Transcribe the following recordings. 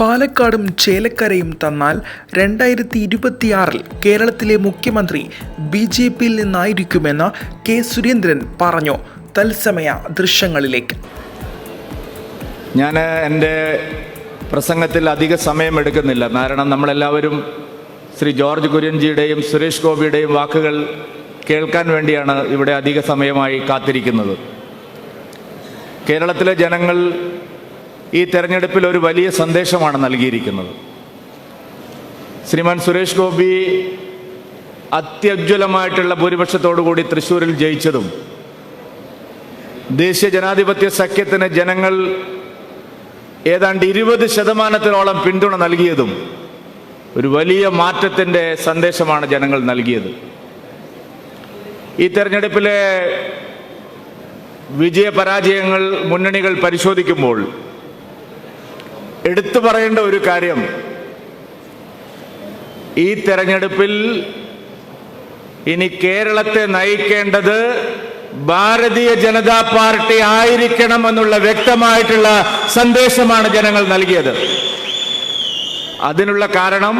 പാലക്കാടും ചേലക്കരയും തന്നാൽ രണ്ടായിരത്തി ഇരുപത്തിയാറിൽ കേരളത്തിലെ മുഖ്യമന്ത്രി ബി ജെ പിയിൽ നിന്നായിരിക്കുമെന്ന് കെ സുരേന്ദ്രൻ പറഞ്ഞു. തത്സമയ ദൃശ്യങ്ങളിലേക്ക്. ഞാൻ എന്റെ പ്രസംഗത്തിൽ അധിക സമയം എടുക്കുന്നില്ല കാരണം നമ്മളെല്ലാവരും ശ്രീ ജോർജ് കുര്യൻജിയുടെയും സുരേഷ് ഗോപിയുടെയും വാക്കുകൾ കേൾക്കാൻ വേണ്ടിയാണ് ഇവിടെ അധിക സമയമായി കാത്തിരിക്കുന്നത്. കേരളത്തിലെ ജനങ്ങൾ ഈ തെരഞ്ഞെടുപ്പിൽ ഒരു വലിയ സന്ദേശമാണ് നൽകിയിരിക്കുന്നത്. ശ്രീമാൻ സുരേഷ് ഗോപി അത്യുജ്വലമായിട്ടുള്ള ഭൂരിപക്ഷത്തോടു കൂടി തൃശ്ശൂരിൽ ജയിച്ചതും ദേശീയ ജനാധിപത്യ സഖ്യത്തിന് ജനങ്ങൾ ഏതാണ്ട് ഇരുപത് ശതമാനത്തിനോളം പിന്തുണ നൽകിയതും ഒരു വലിയ മാറ്റത്തിന്റെ സന്ദേശമാണ് ജനങ്ങൾ നൽകിയത്. ഈ തെരഞ്ഞെടുപ്പിലെ വിജയപരാജയങ്ങൾ മുന്നണികൾ പരിശോധിക്കുമ്പോൾ എടുത്തു പറയേണ്ട ഒരു കാര്യം. ഈ തെരഞ്ഞെടുപ്പിൽ ഇനി കേരളത്തെ നയിക്കേണ്ടത് ഭാരതീയ ജനതാ പാർട്ടി ആയിരിക്കണം എന്നുള്ള വ്യക്തമായിട്ടുള്ള സന്ദേശമാണ് ജനങ്ങൾ നൽകിയത്. അതിനുള്ള കാരണം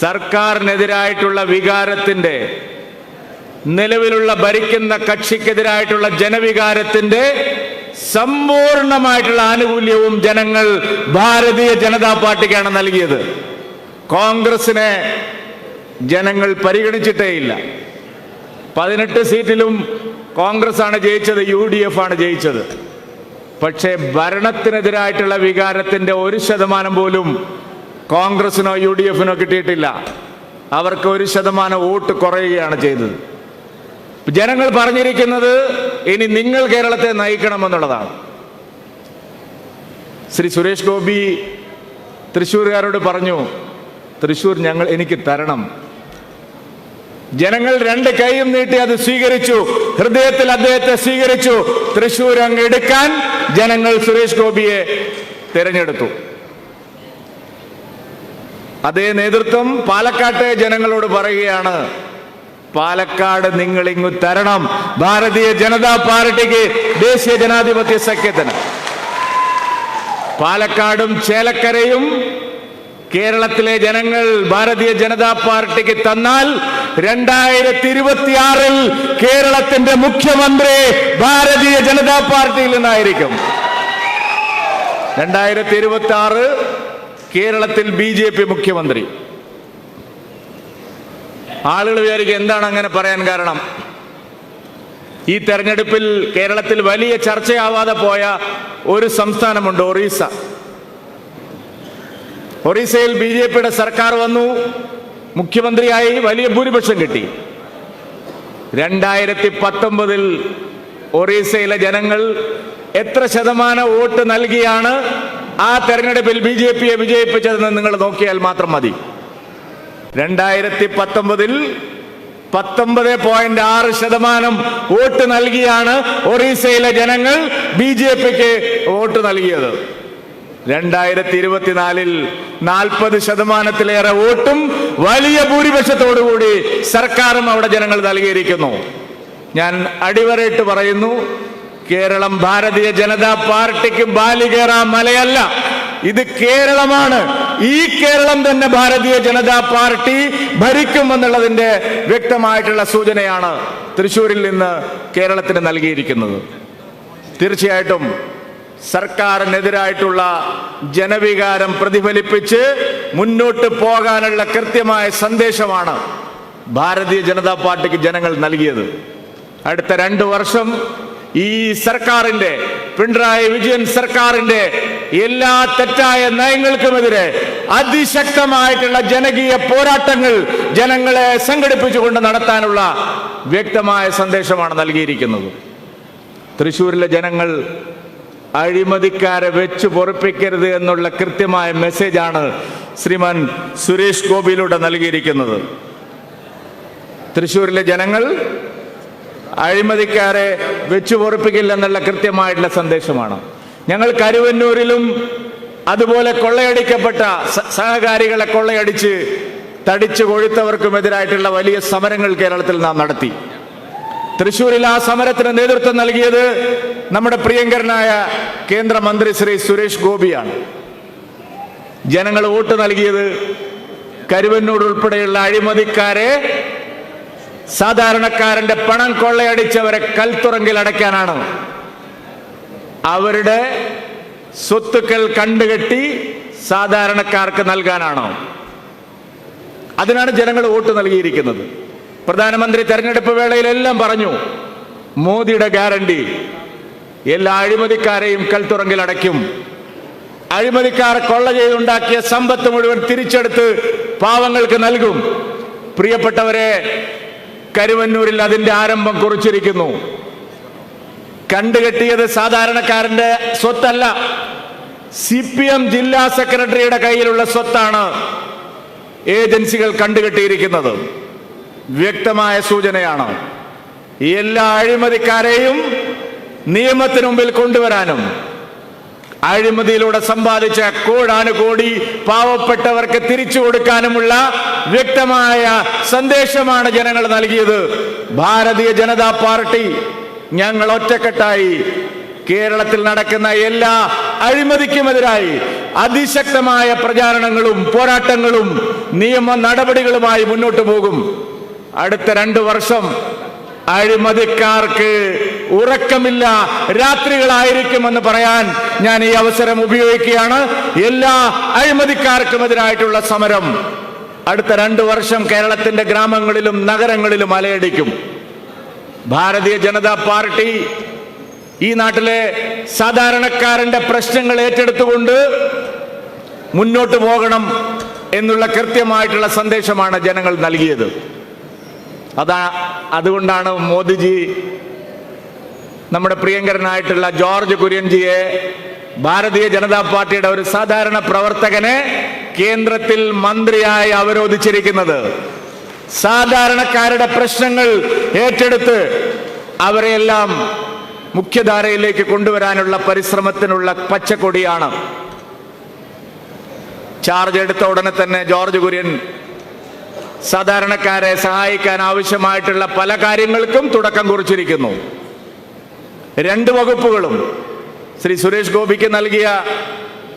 സർക്കാരിനെതിരായിട്ടുള്ള വികാരത്തിന്റെ നിലവിലുള്ള ഭരിക്കുന്ന കക്ഷിക്കെതിരായിട്ടുള്ള ജനവികാരത്തിന്റെ സമ്പൂർണമായിട്ടുള്ള ആനുകൂല്യവും ജനങ്ങൾ ഭാരതീയ ജനതാ പാർട്ടിക്കാണ് നൽകിയത്. കോൺഗ്രസിനെ ജനങ്ങൾ പരിഗണിച്ചിട്ടേയില്ല പതിനെട്ട് സീറ്റിലും കോൺഗ്രസ് ആണ് ജയിച്ചത് യു ഡി എഫ് ആണ് ജയിച്ചത്. പക്ഷേ ഭരണത്തിനെതിരായിട്ടുള്ള വികാരത്തിന്റെ ഒരു ശതമാനം പോലും കോൺഗ്രസിനോ യു ഡി എഫിനോ കിട്ടിയിട്ടില്ല. അവർക്ക് ഒരു ശതമാനം വോട്ട് കുറയുകയാണ് ചെയ്തത്. ജനങ്ങൾ പറഞ്ഞിരിക്കുന്നത് ഇനി നിങ്ങൾ കേരളത്തെ നയിക്കണമെന്നുള്ളതാണ്. ശ്രീ സുരേഷ് ഗോപി തൃശ്ശൂർകാരോട് പറഞ്ഞു തൃശ്ശൂർ ഞങ്ങൾ എനിക്ക് തരണം. ജനങ്ങൾ രണ്ട് കൈയും നീട്ടി അത് സ്വീകരിച്ചു. ഹൃദയത്തിൽ അദ്ദേഹത്തെ സ്വീകരിച്ചു. തൃശ്ശൂർ അങ്ങ് എടുക്കാൻ ജനങ്ങൾ സുരേഷ് ഗോപിയെ തിരഞ്ഞെടുത്തു. അതേ നേതൃത്വം പാലക്കാട്ടെ ജനങ്ങളോട് പറയുകയാണ് പാലക്കാട് നിങ്ങൾ ഇങ്ങു തരണം. ഭാരതീയ ജനതാ പാർട്ടിക്ക് ദേശീയ ജനാധിപത്യ സഖ്യത്തിന്. പാലക്കാടും ചേലക്കരയും കേരളത്തിലെ ജനങ്ങൾ ഭാരതീയ ജനതാ പാർട്ടിക്ക് തന്നാൽ രണ്ടായിരത്തി ഇരുപത്തിയാറിൽ കേരളത്തിന്റെ മുഖ്യമന്ത്രി ഭാരതീയ ജനതാ പാർട്ടിയിൽ നിന്നായിരിക്കും. രണ്ടായിരത്തി ഇരുപത്തി ആറ് കേരളത്തിൽ ബി ജെ പി മുഖ്യമന്ത്രി. ആളുകൾ വിചാരിക്കും എന്താണ് അങ്ങനെ പറയാൻ കാരണം. ഈ തെരഞ്ഞെടുപ്പിൽ കേരളത്തിൽ വലിയ ചർച്ചയാവാതെ പോയ ഒരു സംസ്ഥാനമുണ്ട് ഒറീസ. ഒറീസയിൽ ബി ജെ പിയുടെ സർക്കാർ വന്നു മുഖ്യമന്ത്രിയായി വലിയ ഭൂരിപക്ഷം കിട്ടി. രണ്ടായിരത്തി പത്തൊമ്പതിൽ ഒറീസയിലെ ജനങ്ങൾ എത്ര ശതമാനം വോട്ട് നൽകിയാണ് ആ തെരഞ്ഞെടുപ്പിൽ ബി ജെ പിയെ വിജയിപ്പിച്ചതെന്ന് നിങ്ങൾ നോക്കിയാൽ മാത്രം മതി. രണ്ടായിരത്തി പത്തൊമ്പതിൽ പത്തൊമ്പത് പോയിന്റ് ആറ് ശതമാനം വോട്ട് നൽകിയാണ് ഒറീസയിലെ ജനങ്ങൾ ബി ജെ പിക്ക് വോട്ട് നൽകിയത്. രണ്ടായിരത്തി ഇരുപത്തിനാലിൽ നാൽപ്പത് ശതമാനത്തിലേറെ വോട്ടും വലിയ ഭൂരിപക്ഷത്തോടുകൂടി സർക്കാരും അവിടെ ജനങ്ങൾ നൽകിയിരിക്കുന്നു. ഞാൻ അടിവരയിട്ട് പറയുന്നു കേരളം ഭാരതീയ ജനതാ പാർട്ടിക്ക് ബാലികേറ മലയല്ല. ഇത് കേരളമാണ്. ഈ കേരളം തന്നെ ഭാരതീയ ജനതാ പാർട്ടി ഭരിക്കുമെന്നുള്ളതിന്റെ വ്യക്തമായിട്ടുള്ള സൂചനയാണ് തൃശൂരിൽ നിന്ന് കേരളത്തിന് നൽകിയിരിക്കുന്നത്. തീർച്ചയായിട്ടും സർക്കാരിനെതിരായിട്ടുള്ള ജനവികാരം പ്രതിഫലിപ്പിച്ച് മുന്നോട്ട് പോകാനുള്ള കൃത്യമായ സന്ദേശമാണ് ഭാരതീയ ജനതാ പാർട്ടിക്ക് ജനങ്ങൾ നൽകിയത്. അടുത്ത രണ്ട് വർഷം ഈ സർക്കാരിന്റെ പിണറായി വിജയൻ സർക്കാരിന്റെ എല്ലാ തെറ്റായ നയങ്ങൾക്കുമെതിരെ അതിശക്തമായിട്ടുള്ള ജനകീയ പോരാട്ടങ്ങൾ ജനങ്ങളെ സംഘടിപ്പിച്ചുകൊണ്ട് നടത്താനുള്ള വ്യക്തമായ സന്ദേശമാണ് നൽകിയിരിക്കുന്നത്. തൃശ്ശൂരിലെ ജനങ്ങൾ അഴിമതിക്കാരെ വെച്ച് പൊറപ്പിക്കരുത് എന്നുള്ള കൃത്യമായ മെസ്സേജാണ് ശ്രീമാൻ സുരേഷ് ഗോപിയിലൂടെ നൽകിയിരിക്കുന്നത്. തൃശ്ശൂരിലെ ജനങ്ങൾ അഴിമതിക്കാരെ വെച്ചു പൊറപ്പിക്കില്ല എന്നുള്ള കൃത്യമായിട്ടുള്ള സന്ദേശമാണ്. ഞങ്ങൾ കരുവന്നൂരിലും അതുപോലെ കൊള്ളയടിക്കപ്പെട്ട സഹകാരികളെ കൊള്ളയടിച്ച് തടിച്ചു കൊഴുത്തവർക്കുമെതിരായിട്ടുള്ള വലിയ സമരങ്ങൾ കേരളത്തിൽ നാം നടത്തി. തൃശൂരിൽ ആ സമരത്തിന് നേതൃത്വം നൽകിയത് നമ്മുടെ പ്രിയങ്കരനായ കേന്ദ്രമന്ത്രി ശ്രീ സുരേഷ് ഗോപിയാണ്. ജനങ്ങൾ വോട്ട് നൽകിയത് കരുവന്നൂർ ഉൾപ്പെടെയുള്ള അഴിമതിക്കാരെ സാധാരണക്കാരന്റെ പണം കൊള്ളയടിച്ചവരെ കൽത്തുറങ്കിൽ അടയ്ക്കാനാണ്. അവരുടെ സ്വത്തുക്കൾ കണ്ടുകെട്ടി സാധാരണക്കാർക്ക് നൽകാനാണോ? അതിനാണ് ജനങ്ങൾ വോട്ട് നൽകിയിരിക്കുന്നത്. പ്രധാനമന്ത്രി തെരഞ്ഞെടുപ്പ് വേളയിലെല്ലാം പറഞ്ഞു മോദിയുടെ ഗ്യാരണ്ടി എല്ലാ അഴിമതിക്കാരെയും കൽത്തുറങ്കിൽ അടയ്ക്കും. അഴിമതിക്കാർ കൊള്ള ചെയ്തുണ്ടാക്കിയ സമ്പത്ത് മുഴുവൻ തിരിച്ചെടുത്ത് പാവങ്ങൾക്ക് നൽകും. പ്രിയപ്പെട്ടവരെ കരുവന്നൂരിൽ അതിന്റെ ആരംഭം കുറിച്ചിരിക്കുന്നു. കണ്ടുകെട്ടിയത് സാധാരണക്കാരന്റെ സ്വത്തല്ല. സി പി എം ജില്ലാ സെക്രട്ടറിയുടെ കയ്യിലുള്ള സ്വത്താണ് ഏജൻസികൾ കണ്ടുകെട്ടിയിരിക്കുന്നത്. വ്യക്തമായ സൂചനയാണ്. എല്ലാ അഴിമതിക്കാരെയും നിയമത്തിന് മുമ്പിൽ കൊണ്ടുവരാനും അഴിമതിയിലൂടെ സമ്പാദിച്ച കോടാനുകോടി പാവപ്പെട്ടവർക്ക് തിരിച്ചു കൊടുക്കാനുമുള്ള വ്യക്തമായ സന്ദേശമാണ് ജനങ്ങൾ നൽകിയത്. ഭാരതീയ ജനതാ പാർട്ടി ഞങ്ങൾ ഒറ്റക്കെട്ടായി. കേരളത്തിൽ നടക്കുന്ന എല്ലാ അഴിമതിക്കുമെതിരായി അതിശക്തമായ പ്രചാരണങ്ങളും പോരാട്ടങ്ങളും നിയമ നടപടികളുമായി മുന്നോട്ട് പോകും. അടുത്ത രണ്ടു വർഷം അഴിമതിക്കാർക്ക് ഉറക്കമില്ല രാത്രികളായിരിക്കുമെന്ന് പറയാൻ ഞാൻ ഈ അവസരം ഉപയോഗിക്കുകയാണ്. എല്ലാ അഴിമതിക്കാർക്കുമെതിരായിട്ടുള്ള സമരം അടുത്ത രണ്ടു വർഷം കേരളത്തിന്റെ ഗ്രാമങ്ങളിലും നഗരങ്ങളിലും അലയടിക്കും ഭാരതീയ ജനതാ പാർട്ടി ഈ നാട്ടിലെ സാധാരണക്കാരന്റെ പ്രശ്നങ്ങൾ ഏറ്റെടുത്തുകൊണ്ട് മുന്നോട്ട് പോകണം എന്നുള്ള കൃത്യമായിട്ടുള്ള സന്ദേശമാണ് ജനങ്ങൾ നൽകിയത്. അതാ അതുകൊണ്ടാണ് മോദിജി നമ്മുടെ പ്രിയങ്കരനായിട്ടുള്ള ജോർജ് കുര്യൻജിയെ ഭാരതീയ ജനതാ പാർട്ടിയുടെ ഒരു സാധാരണ പ്രവർത്തകനെ കേന്ദ്രത്തിൽ മന്ത്രിയായി അവരോധിച്ചിരിക്കുന്നത്. സാധാരണക്കാരുടെ പ്രശ്നങ്ങൾ ഏറ്റെടുത്ത് അവരെയെല്ലാം മുഖ്യധാരയിലേക്ക് കൊണ്ടുവരാനുള്ള പരിശ്രമത്തിനുള്ള പച്ചക്കൊടിയാണ്. ചാർജ് എടുത്ത ഉടനെ തന്നെ ജോർജ് കുര്യൻ സാധാരണക്കാരെ സഹായിക്കാൻ ആവശ്യമായിട്ടുള്ള പല കാര്യങ്ങൾക്കും തുടക്കം കുറിച്ചിരിക്കുന്നു. രണ്ട് വകുപ്പുകളും ശ്രീ സുരേഷ് ഗോപിക്ക് നൽകിയ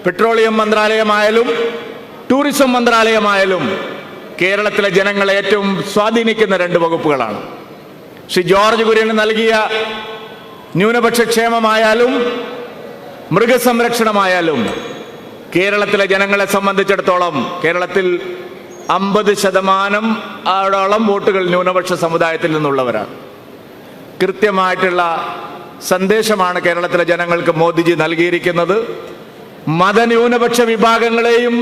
പെട്രോളിയം മന്ത്രാലയമായാലും ടൂറിസം മന്ത്രാലയമായാലും കേരളത്തിലെ ജനങ്ങളെ ഏറ്റവും സ്വാധീനിക്കുന്ന രണ്ട് വകുപ്പുകളാണ്. ശ്രീ ജോർജ് കുര്യന് നൽകിയ ന്യൂനപക്ഷ ക്ഷേമമായാലും മൃഗസംരക്ഷണമായാലും കേരളത്തിലെ ജനങ്ങളെ സംബന്ധിച്ചിടത്തോളം കേരളത്തിൽ അമ്പത് ശതമാനം ആടോളം വോട്ടുകൾ ന്യൂനപക്ഷ സമുദായത്തിൽ നിന്നുള്ളവരാണ്. കൃത്യമായിട്ടുള്ള സന്ദേശമാണ് കേരളത്തിലെ ജനങ്ങൾക്ക് മോദിജി നൽകിയിരിക്കുന്നത്. മതന്യൂനപക്ഷ വിഭാഗങ്ങളെയും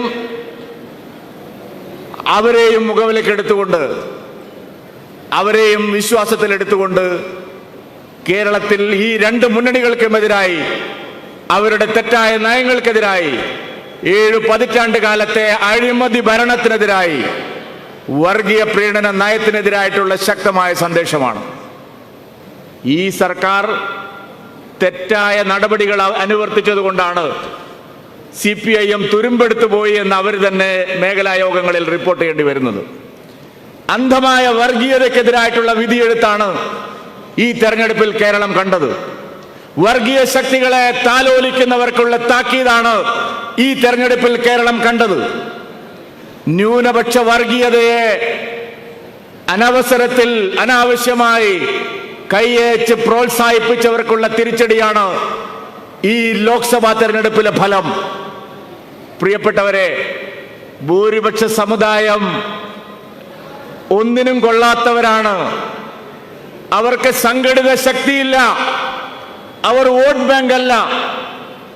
അവരെയും മുഖവിലക്കെടുത്തുകൊണ്ട് അവരെയും വിശ്വാസത്തിൽ എടുത്തുകൊണ്ട് കേരളത്തിൽ ഈ രണ്ട് മുന്നണികൾക്കുമെതിരായി അവരുടെ തെറ്റായ നയങ്ങൾക്കെതിരായി ഏഴു പതിറ്റാണ്ട് കാലത്തെ അഴിമതി ഭരണത്തിനെതിരായി വർഗീയ പ്രീണന നയത്തിനെതിരായിട്ടുള്ള ശക്തമായ സന്ദേശമാണ്. ഈ സർക്കാർ തെറ്റായ നടപടികൾ അനുവർത്തിച്ചത് കൊണ്ടാണ് സി പി ഐ എം തുരുമ്പെടുത്തു പോയി എന്ന് അവർ തന്നെ മേഖലാ യോഗങ്ങളിൽ റിപ്പോർട്ട് ചെയ്യേണ്ടി വരുന്നത്. അന്ധമായ വർഗീയതയ്ക്കെതിരായിട്ടുള്ള വിധിയെഴുത്താണ് ഈ തെരഞ്ഞെടുപ്പിൽ കേരളം കണ്ടത്. വർഗീയ ശക്തികളെ താലോലിക്കുന്നവർക്കുള്ള താക്കീതാണ് ഈ തെരഞ്ഞെടുപ്പിൽ കേരളം കണ്ടത്. ന്യൂനപക്ഷ വർഗീയതയെ അനവസരത്തിൽ അനാവശ്യമായി കൈയേച്ച് പ്രോത്സാഹിപ്പിച്ചവർക്കുള്ള തിരിച്ചടിയാണ് ഈ ലോക്സഭാ തെരഞ്ഞെടുപ്പിലെ ഫലം. പ്രിയപ്പെട്ടവരെ ഭൂരിപക്ഷ സമുദായം ഒന്നിനും കൊള്ളാത്തവരാണ്. അവർക്ക് സംഘടിത ശക്തിയില്ല. അവർ വോട്ട് ബാങ്ക് അല്ല.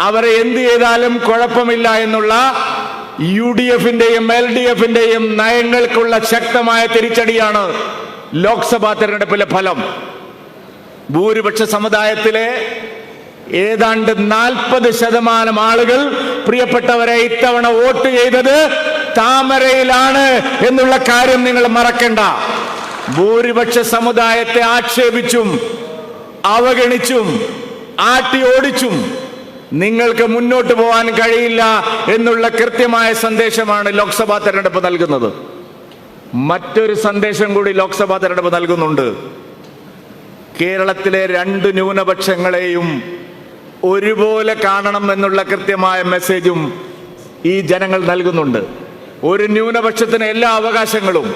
അവരെ എന്ത് ചെയ്താലും കുഴപ്പമില്ല എന്നുള്ള യു ഡി എഫിന്റെയും എൽ ഡി എഫിന്റെയും നയങ്ങൾക്കുള്ള ശക്തമായ തിരിച്ചടിയാണ് ലോക്സഭാ തെരഞ്ഞെടുപ്പിലെ ഫലം. ഭൂരിപക്ഷ സമുദായത്തിലെ ഏതാണ്ട് നാൽപ്പത് ശതമാനം ആളുകൾ പ്രിയപ്പെട്ടവരെ ഇത്തവണ വോട്ട് ചെയ്തത് താമരയിലാണ് എന്നുള്ള കാര്യം നിങ്ങൾ മറക്കണ്ട. ഭൂരിപക്ഷ സമുദായത്തെ ആക്ഷേപിച്ചും അവഗണിച്ചും ആട്ടി ഓടിച്ചും നിങ്ങൾക്ക് മുന്നോട്ട് പോകാൻ കഴിയില്ല എന്നുള്ള കൃത്യമായ സന്ദേശമാണ് ലോക്സഭാ തെരഞ്ഞെടുപ്പ് നൽകുന്നത്. മറ്റൊരു സന്ദേശം കൂടി ലോക്സഭാ തെരഞ്ഞെടുപ്പ് നൽകുന്നുണ്ട്. കേരളത്തിലെ രണ്ട് ന്യൂനപക്ഷങ്ങളെയും ഒരുപോലെ കാണണം എന്നുള്ള കൃത്യമായ മെസ്സേജും ഈ ജനങ്ങൾ നൽകുന്നുണ്ട്. ഒരു ന്യൂനപക്ഷത്തിന് എല്ലാ അവകാശങ്ങളും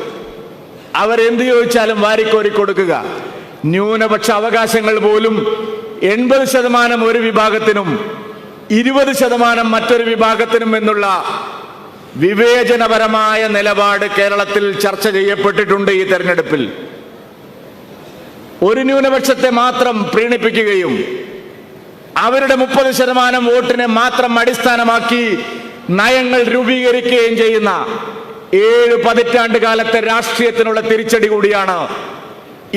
അവരെന്ത് ചോദിച്ചാലും വാരിക്കോരി കൊടുക്കുക. ന്യൂനപക്ഷ അവകാശങ്ങൾ പോലും എൺപത് ശതമാനം ഒരു വിഭാഗത്തിനും ഇരുപത് ശതമാനം മറ്റൊരു വിഭാഗത്തിനും എന്നുള്ള വിവേചനപരമായ നിലപാട് കേരളത്തിൽ ചർച്ച ചെയ്യപ്പെട്ടിട്ടുണ്ട് ഈ തെരഞ്ഞെടുപ്പിൽ. ഒരു ന്യൂനപക്ഷത്തെ മാത്രം പ്രീണിപ്പിക്കുകയും അവരുടെ മുപ്പത് ശതമാനം വോട്ടിനെ മാത്രം അടിസ്ഥാനമാക്കി നയങ്ങൾ രൂപീകരിക്കുകയും ചെയ്യുന്ന ഏഴ് പതിറ്റാണ്ട് കാലത്തെ രാഷ്ട്രീയത്തിനുള്ള തിരിച്ചടി കൂടിയാണ്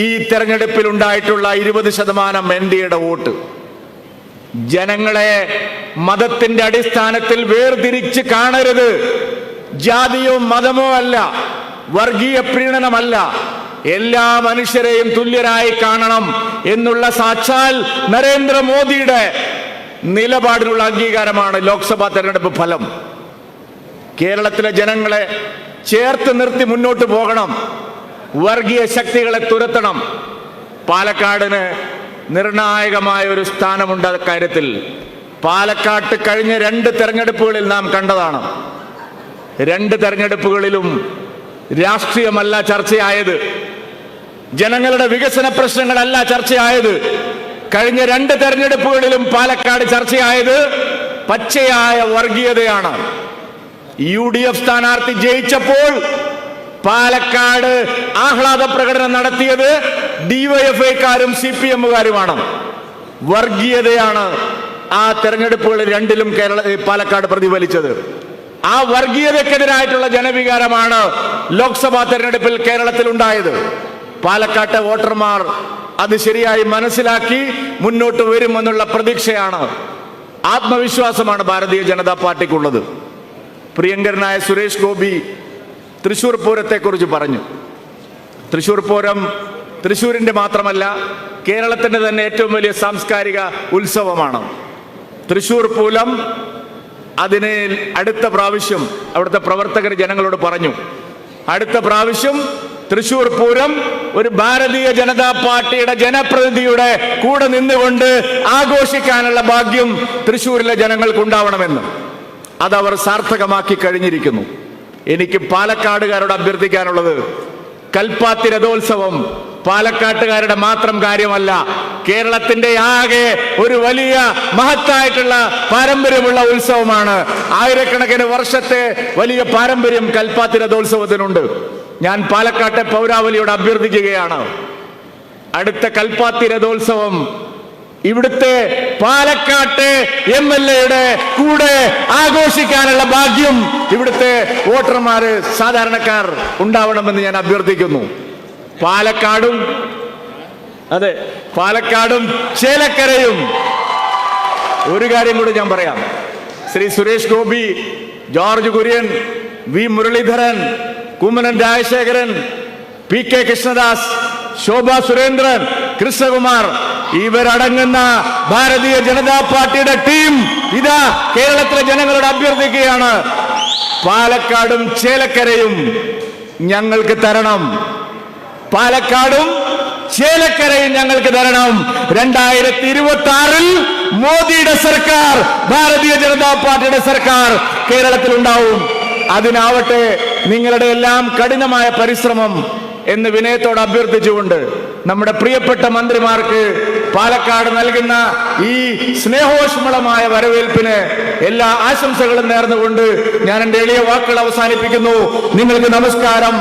ഈ തെരഞ്ഞെടുപ്പിൽ ഉണ്ടായിട്ടുള്ള ഇരുപത് ശതമാനം എൻ ഡി എയുടെ വോട്ട്. ജനങ്ങളെ മതത്തിന്റെ അടിസ്ഥാനത്തിൽ വേർതിരിച്ച് കാണരുത്. ജാതിയോ മതമോ അല്ല വർഗീയ പ്രീണനമല്ല. എല്ലാ മനുഷ്യരെയും തുല്യരായി കാണണം എന്നുള്ള സാക്ഷാൽ നരേന്ദ്രമോദിയുടെ നിലപാടിലുള്ള അംഗീകാരമാണ് ലോക്സഭാ തെരഞ്ഞെടുപ്പ് ഫലം. കേരളത്തിലെ ജനങ്ങളെ ചേർത്ത് നിർത്തി മുന്നോട്ട് പോകണം. വർഗീയ ശക്തികളെ തുരത്തണം. പാലക്കാടിന് നിർണായകമായ ഒരു സ്ഥാനമുണ്ട് അക്കാര്യത്തിൽ പാലക്കാട്ട് കഴിഞ്ഞ രണ്ട് തെരഞ്ഞെടുപ്പുകളിൽ നാം കണ്ടതാണ്. രണ്ട് തെരഞ്ഞെടുപ്പുകളിലും രാഷ്ട്രീയമല്ല ചർച്ചയായത്. ജനങ്ങളുടെ വികസന പ്രശ്നങ്ങളല്ല ചർച്ചയായത്. കഴിഞ്ഞ രണ്ട് തെരഞ്ഞെടുപ്പുകളിലും പാലക്കാട് ചർച്ചയായത് പച്ചയായ വർഗീയതയാണ്. യു ഡി എഫ് സ്ഥാനാർത്ഥി ജയിച്ചപ്പോൾ പാലക്കാട് ആഹ്ലാദ പ്രകടനം നടത്തിയത് ഡിവൈഎഫ്ഐക്കാരും സി പി എമ്മുകാരുമാണ് വർഗീയതയാണ് ആ തെരഞ്ഞെടുപ്പുകളിൽ രണ്ടിലും കേരള പാലക്കാട് പ്രതിഫലിച്ചത്. ആ വർഗീയതക്കെതിരായിട്ടുള്ള ജനവികാരമാണ് ലോക്സഭാ തെരഞ്ഞെടുപ്പിൽ കേരളത്തിൽ ഉണ്ടായത് പാലക്കാട്ടെ വോട്ടർമാർ അത് ശരിയായി മനസ്സിലാക്കി മുന്നോട്ട് വരുമെന്നുള്ള പ്രതീക്ഷയാണ്. ആത്മവിശ്വാസമാണ് ഭാരതീയ ജനതാ പാർട്ടിക്കുള്ളത്. പ്രിയങ്കരനായ സുരേഷ് ഗോപി തൃശൂർ പൂരത്തെക്കുറിച്ച് പറഞ്ഞു. തൃശൂർ പൂരം തൃശൂരിന്റെ മാത്രമല്ല കേരളത്തിന്റെ തന്നെ ഏറ്റവും വലിയ സാംസ്കാരിക ഉത്സവമാണ്. തൃശൂർ പൂലം അതിനെ അടുത്ത പ്രാവശ്യം അവിടുത്തെ പ്രവർത്തകർ ജനങ്ങളോട് പറഞ്ഞു. അടുത്ത പ്രാവശ്യം തൃശൂർ പൂരം ഒരു ഭാരതീയ ജനതാ പാർട്ടിയുടെ ജനപ്രതിനിധിയുടെ കൂടെ നിന്നുകൊണ്ട് ആഘോഷിക്കാനുള്ള ഭാഗ്യം തൃശൂരിലെ ജനങ്ങൾക്ക് ഉണ്ടാവണമെന്ന് അതവർ സാർത്ഥകമാക്കി കഴിഞ്ഞിരിക്കുന്നു. എനിക്ക് പാലക്കാടുകാരോട് അഭ്യർത്ഥിക്കാനുള്ളത് കൽപ്പാത്തി രഥോത്സവം പാലക്കാട്ടുകാരുടെ മാത്രം കാര്യമല്ല കേരളത്തിന്റെ ആകെ ഒരു വലിയ മഹത്തായിട്ടുള്ള പാരമ്പര്യമുള്ള ഉത്സവമാണ്. ആയിരക്കണക്കിന് വർഷത്തെ വലിയ പാരമ്പര്യം കൽപ്പാത്തി രഥോത്സവത്തിനുണ്ട് ഞാൻ പാലക്കാട്ടെ പൗരാവലിയോട് അഭ്യർത്ഥിക്കുകയാണ്. അടുത്ത കൽപ്പാത്തി രഥോത്സവം ഇവിടുത്തെ പാലക്കാട്ടെ എം എൽ എയുടെ കൂടെ ആഘോഷിക്കാനുള്ള ഭാഗ്യം ഇവിടുത്തെ വോട്ടർമാര് സാധാരണക്കാർ ഉണ്ടാവണമെന്ന് ഞാൻ അഭ്യർത്ഥിക്കുന്നു. പാലക്കാടും അതെ പാലക്കാടും ചേലക്കരയും. ഒരു കാര്യം കൂടി ഞാൻ പറയാം. Shri Suresh Gopi George Kurian V Muraleedharan Kummanam Rajasekharan P K Krishnadas Shobha Surendran Krishnakumar ഇവരടങ്ങുന്ന Bharatiya Janata പാർട്ടിയുടെ ടീം ഇതാ കേരളത്തിലെ ജനങ്ങളോട് അഭ്യർത്ഥിക്കുകയാണ്. പാലക്കാടും ചേലക്കരയും ഞങ്ങൾക്ക് തരണം. പാലക്കാടും ചേലക്കരയും ഞങ്ങൾക്ക് തരണം. രണ്ടായിരത്തി ഇരുപത്തി ആറിൽ മോദിയുടെ സർക്കാർ ഭാരതീയ ജനതാ പാർട്ടിയുടെ സർക്കാർ കേരളത്തിൽ ഉണ്ടാവും അതിനാവട്ടെ നിങ്ങളുടെ എല്ലാം കഠിനമായ പരിശ്രമം എന്ന് വിനയത്തോട് അഭ്യർത്ഥിച്ചുകൊണ്ട് നമ്മുടെ പ്രിയപ്പെട്ട മന്ത്രിമാർക്ക് പാലക്കാട് നൽകുന്ന ഈ സ്നേഹോഷ്മളമായ വരവേൽപ്പിന് എല്ലാ ആശംസകളും നേർന്നുകൊണ്ട് ഞാൻ എന്റെ എളിയ വാക്കുകൾ അവസാനിപ്പിക്കുന്നു. നിങ്ങൾക്ക് നമസ്കാരം.